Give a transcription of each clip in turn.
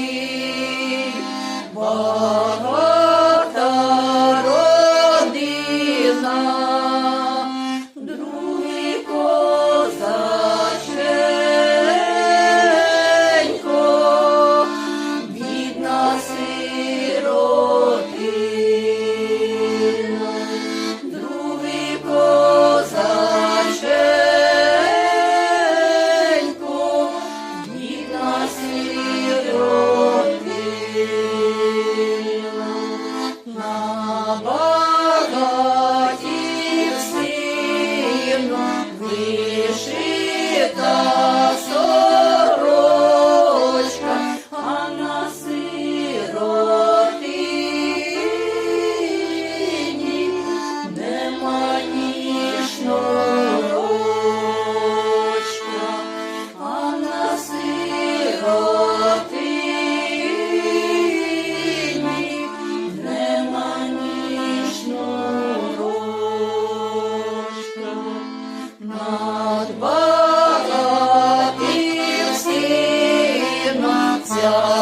Amen. над багатим сином ця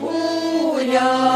куля.